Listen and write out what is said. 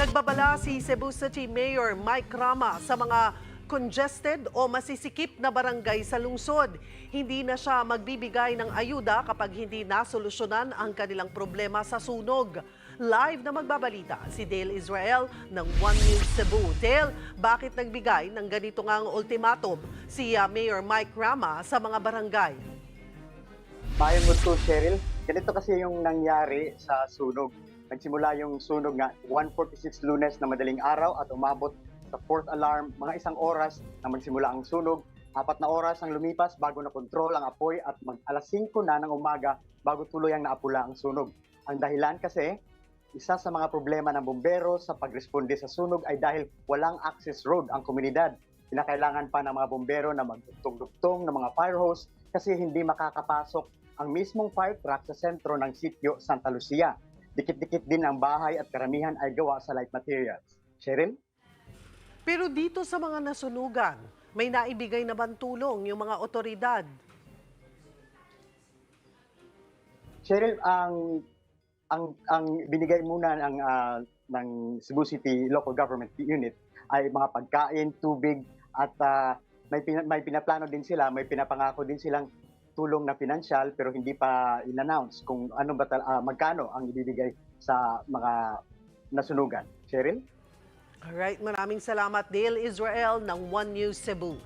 Nagbabala si Cebu City Mayor Mike Rama sa mga congested o masisikip na barangay sa lungsod. Hindi na siya magbibigay ng ayuda kapag hindi nasolusyonan ang kanilang problema sa sunog. Live na magbabalita si Dale Israel ng One News Cebu. Dale, bakit nagbigay ng ganito ngang ultimatum si ah, Mayor Mike Rama sa mga barangay? Mayon mo to, Cheryl. Ganito kasi yung nangyari sa sunog. Nagsimula yung sunog nga 1.46 lunes na madaling araw at umabot sa fourth alarm, mga isang oras na magsimula ang sunog. Apat na oras ang lumipas bago na kontrol ang apoy at mag alas 5 na ng umaga bago tuloy ang naapula ang sunog. Ang dahilan kasi, isa sa mga problema ng bombero sa pagresponde sa sunog ay dahil walang access road ang komunidad. Kinakailangan pa ng mga bombero na magdugtong-dugtong ng mga fire hose kasi hindi makakapasok ang mismong fire truck sa sentro ng sitio Santa Lucia. Dikit-dikit din ang bahay at karamihan ay gawa sa light materials. Cheryl? Pero dito sa mga nasunugan, may naibigay na bang tulong yung mga otoridad? Cheryl, ang ang ang binigay muna ng ah, ng Cebu City Local Government Unit ay mga pagkain, tubig at ah, may pina, may pinaplano din sila, may pinapangako din silang tulong na pinansyal pero hindi pa in-announce kung ano ba ah, magkano ang ibibigay sa mga nasunugan. Cheryl? Alright, maraming salamat Dale Israel ng One News Cebu.